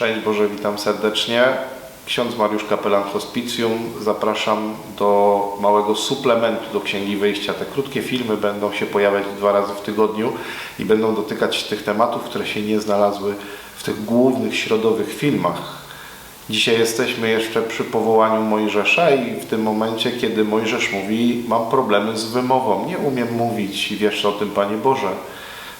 Szczęść Boże, witam serdecznie. Ksiądz Mariusz Kapelan Hospicjum. Zapraszam do małego suplementu do Księgi Wyjścia. Te krótkie filmy będą się pojawiać dwa razy w tygodniu i będą dotykać tych tematów, które się nie znalazły w tych głównych, środowych filmach. Dzisiaj jesteśmy jeszcze przy powołaniu Mojżesza i w tym momencie, kiedy Mojżesz mówi, mam problemy z wymową, nie umiem mówić i wiesz o tym, Panie Boże.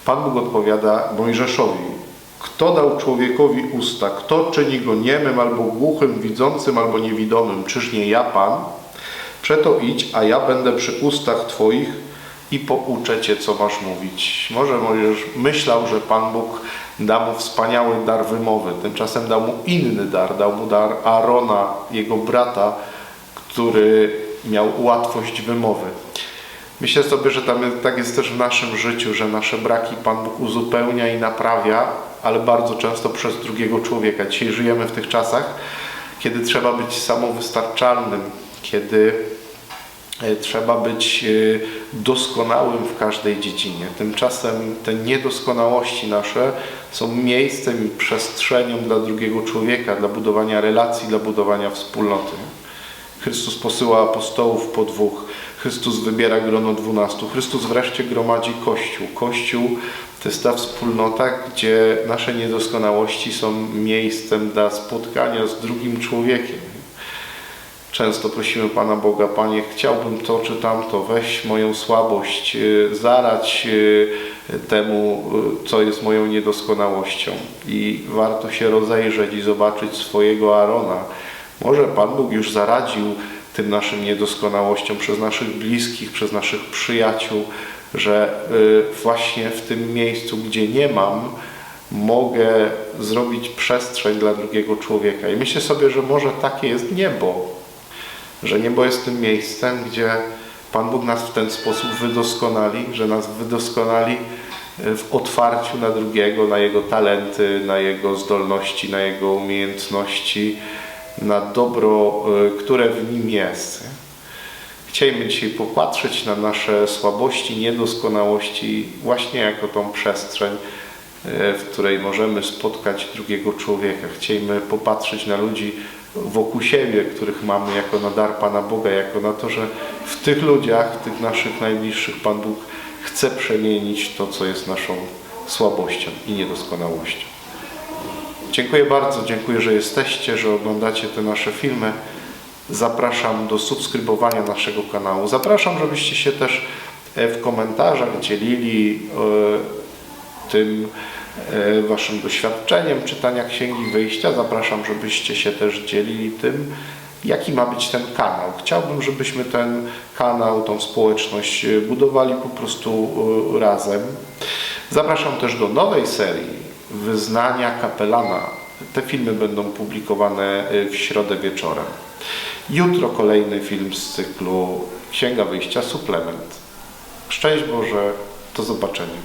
Pan Bóg odpowiada Mojżeszowi, kto dał człowiekowi usta, kto czyni go niemym albo głuchym, widzącym albo niewidomym, czyż nie ja Pan? Przeto idź, a ja będę przy ustach Twoich i pouczę Cię, co masz mówić. Może Mojżesz myślał, że Pan Bóg da mu wspaniały dar wymowy, tymczasem dał mu inny dar, dał mu dar Arona, jego brata, który miał łatwość wymowy. Myślę sobie, że tam tak jest też w naszym życiu, że nasze braki Pan Bóg uzupełnia i naprawia, ale bardzo często przez drugiego człowieka. Dzisiaj żyjemy w tych czasach, kiedy trzeba być samowystarczalnym, kiedy e, trzeba być e, doskonałym w każdej dziedzinie. Tymczasem te niedoskonałości nasze są miejscem i przestrzenią dla drugiego człowieka, dla budowania relacji, dla budowania wspólnoty. Chrystus posyła apostołów po dwóch. Chrystus wybiera grono dwunastu. Chrystus wreszcie gromadzi Kościół. Kościół to jest ta wspólnota, gdzie nasze niedoskonałości są miejscem dla spotkania z drugim człowiekiem. Często prosimy Pana Boga, Panie, chciałbym to czy tamto, weź moją słabość, y, zarać y, temu, y, co jest moją niedoskonałością. I warto się rozejrzeć i zobaczyć swojego Arona. Może Pan Bóg już zaradził tym naszym niedoskonałościom przez naszych bliskich, przez naszych przyjaciół, że właśnie w tym miejscu, gdzie nie mam, mogę zrobić przestrzeń dla drugiego człowieka. I myślę sobie, że może takie jest niebo, że niebo jest tym miejscem, gdzie Pan Bóg nas w ten sposób wydoskonali, że nas wydoskonali w otwarciu na drugiego, na jego talenty, na jego zdolności, na jego umiejętności, na dobro, y, które w nim jest. Chcielibyśmy dzisiaj popatrzeć na nasze słabości, niedoskonałości właśnie jako tą przestrzeń, y, w której możemy spotkać drugiego człowieka. Chcielibyśmy popatrzeć na ludzi wokół siebie, których mamy jako na dar Pana Boga, jako na to, że w tych ludziach, w tych naszych najbliższych Pan Bóg chce przemienić to, co jest naszą słabością i niedoskonałością. Dziękuję bardzo, dziękuję, że jesteście, że oglądacie te nasze filmy. Zapraszam do subskrybowania naszego kanału. Zapraszam, żebyście się też e, w komentarzach dzielili e, tym e, waszym doświadczeniem czytania Księgi Wyjścia. Zapraszam, żebyście się też dzielili tym, jaki ma być ten kanał. Chciałbym, żebyśmy ten kanał, tą społeczność budowali po prostu razem. Zapraszam też do nowej serii Wyznania Kapelana. Te filmy będą publikowane w środę wieczorem. Jutro kolejny film z cyklu Księga Wyjścia Suplement. Szczęść Boże, do zobaczenia.